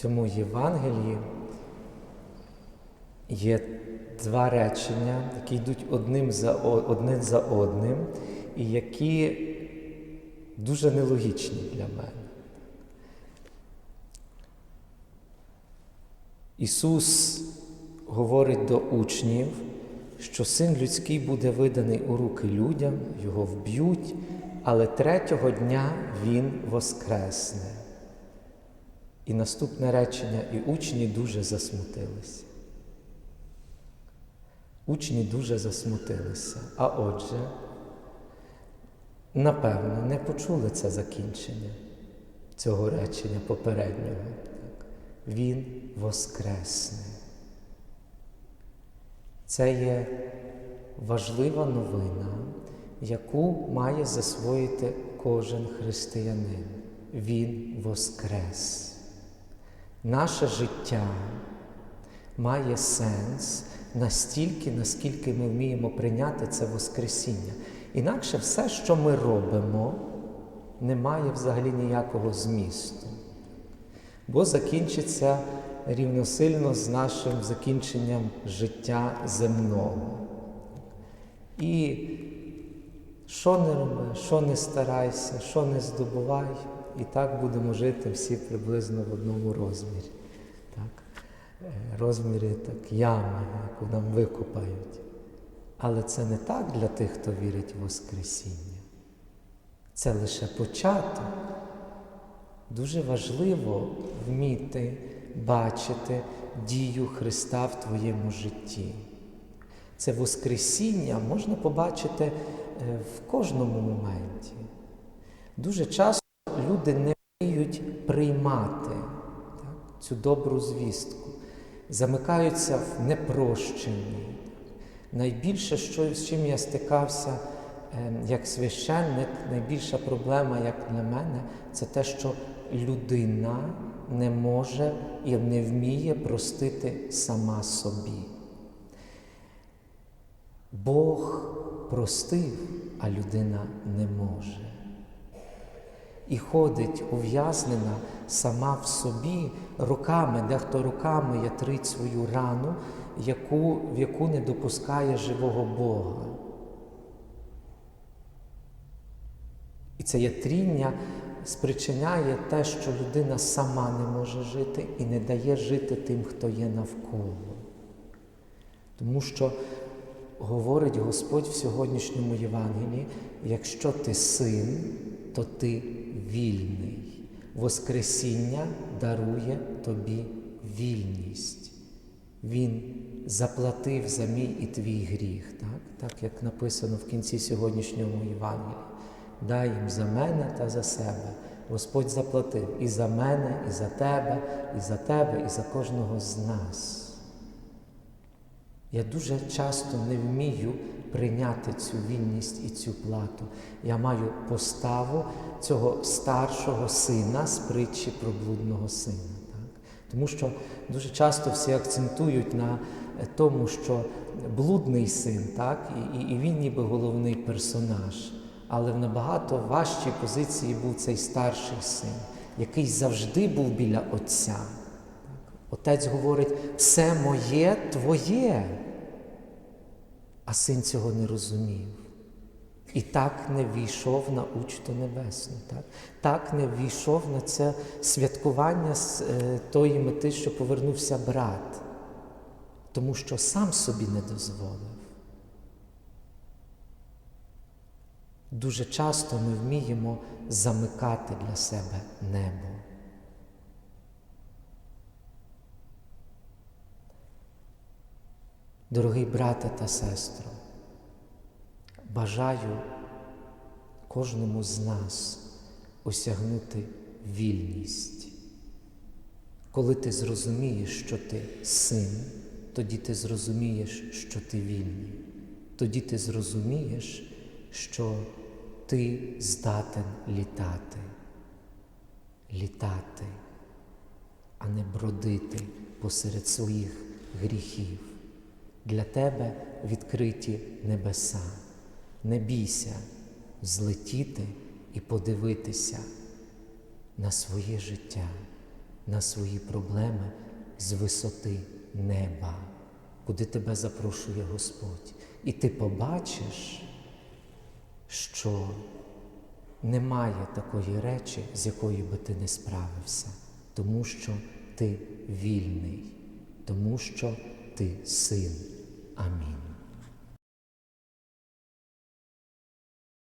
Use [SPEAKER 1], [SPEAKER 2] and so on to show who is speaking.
[SPEAKER 1] цьому Євангелії є два речення, які йдуть одним за, одне за одним, і які дуже нелогічні для мене. Ісус говорить до учнів, що син людський буде виданий у руки людям, його вб'ють, але третього дня Він воскресне. І наступне речення, і учні дуже засмутилися. Учні дуже засмутилися. А отже, напевно, не почули це закінчення цього речення попереднього. Він воскресне. Це є важлива новина, яку має засвоїти кожен християнин. Він воскрес. Наше життя має сенс настільки, наскільки ми вміємо прийняти це Воскресіння. Інакше все, що ми робимо, не має взагалі ніякого змісту. Бо закінчиться рівносильно з нашим закінченням життя земного. І що не роби, що не старайся, що не здобувай, і так будемо жити всі приблизно в одному розмірі. Так? Е, Розмірі так, ями, яку нам викопають. Але це не так для тих, хто вірить в Воскресіння. Це лише початок. Дуже важливо вміти бачити дію Христа в твоєму житті. Це Воскресіння можна побачити е, в кожному моменті. Дуже часто люди не вміють приймати так, цю добру звістку, замикаються в непрощенні. Найбільше, що, з чим я стикався е, як священник, найбільша проблема, як для мене, це те, що людина не може і не вміє простити сама собі. Бог простив, а людина не може. І ходить ув'язнена сама в собі руками, дехто руками ятрить свою рану, яку, в яку не допускає живого Бога. І це ятріння спричиняє те, що людина сама не може жити і не дає жити тим, хто є навколо. Тому що говорить Господь в сьогоднішньому Євангелії, якщо ти син, то ти вільний. Воскресіння дарує тобі вільність. Він заплатив за мій і твій гріх, так, так як написано в кінці сьогоднішнього Євангелія. Дай їм за мене та за себе. Господь заплатив і за мене, і за тебе, і за тебе, і за кожного з нас. Я дуже часто не вмію прийняти цю вільність і цю плату. Я маю поставу цього старшого сина з притчі про блудного сина. Так? Тому що дуже часто всі акцентують на тому, що блудний син, так? І, і, і він ніби головний персонаж. Але в набагато важчій позиції був цей старший син, який завжди був біля Отця. Отець говорить, все моє твоє. А син цього не розумів. І так не війшов на учту небесну. Так так не війшов на це святкування з е, тої мети, що повернувся брат, тому що сам собі не дозволив. Дуже часто ми вміємо замикати для себе небо. Дорогий брате та сестро, бажаю кожному з нас осягнути вільність. Коли ти зрозумієш, що ти син, тоді ти зрозумієш, що ти вільний. Тоді ти зрозумієш, що ти здатен літати, літати, а не бродити посеред своїх гріхів. Для тебе відкриті небеса. Не бійся злетіти і подивитися на своє життя, на свої проблеми з висоти неба, куди тебе запрошує Господь. І ти побачиш, що немає такої речі, з якою би ти не справився, тому що ти вільний, тому що ти син. Амінь.